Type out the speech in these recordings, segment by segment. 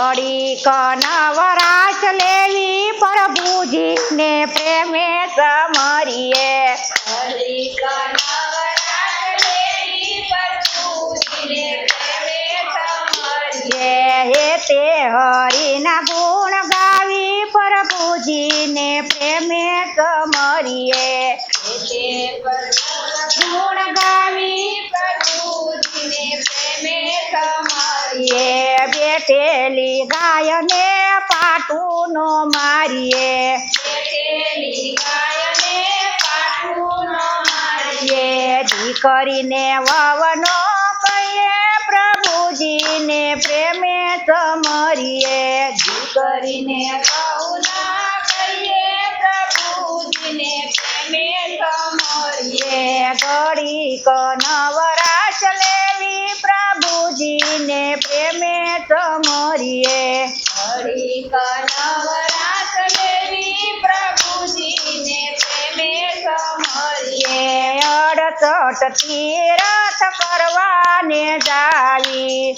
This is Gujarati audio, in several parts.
ઘડીક નવરાશ લેવી લેવી પ્રભુજીને પ્રેમે સમરીએ. હે તે હરિના ગુણ ગાવી પ્રભુજીને પ્રેમે સમરીએ એ ગાય ગાયને પાટું નો મારીએ. દીકરીને વાવનો કહીએ, પ્રભુજીને પ્રેમે સમરીએ કરીને કૌના કહીએ, પ્રભુજીને પ્રેમે સમરીએ. ઘડીક નવરાશ અડસઠ તીરથ કરવાને જાવી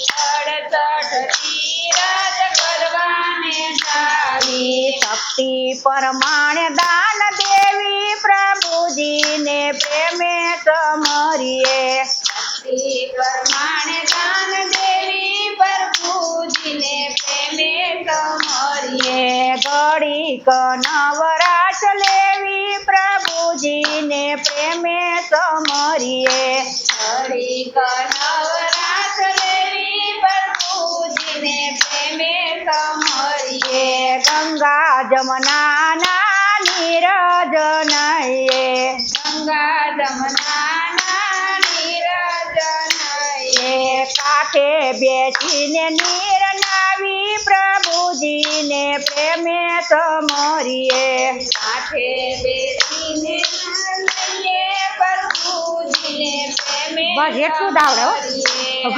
તીરથ કરવાને જાવી. શક્તિ પ્રમાણે દાન દેવી પ્રભુજીને પ્રેમે સમરીએ પરમાણે પ્રમાણે દાન દેવી પ્રભુજીને પ્રેમે સમરીએ. ઘડીક લેવી પ્રભુજીને પ્રેમે સમરીએ હરી નવરાશ લેવી પ્રભુજીને પ્રેમે સમરીએ. ગંગા જમનાના નીરજ નયે ગંગા જમનાના નીરજનયે. એ કાંઠે બેસીને નીર નાવી પ્રભુજીને પ્રેમે સમરીએ કાંઠે બેસીને લઈએ પ્રભુજીને પ્રેમે બસ એટલું જ આવડે હો.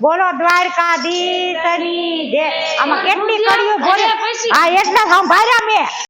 બોલો દ્વારકાધીશની જય આમાં કેટલી કડીઓ બોલે? આ એટલા સંભાળ્યા મેં.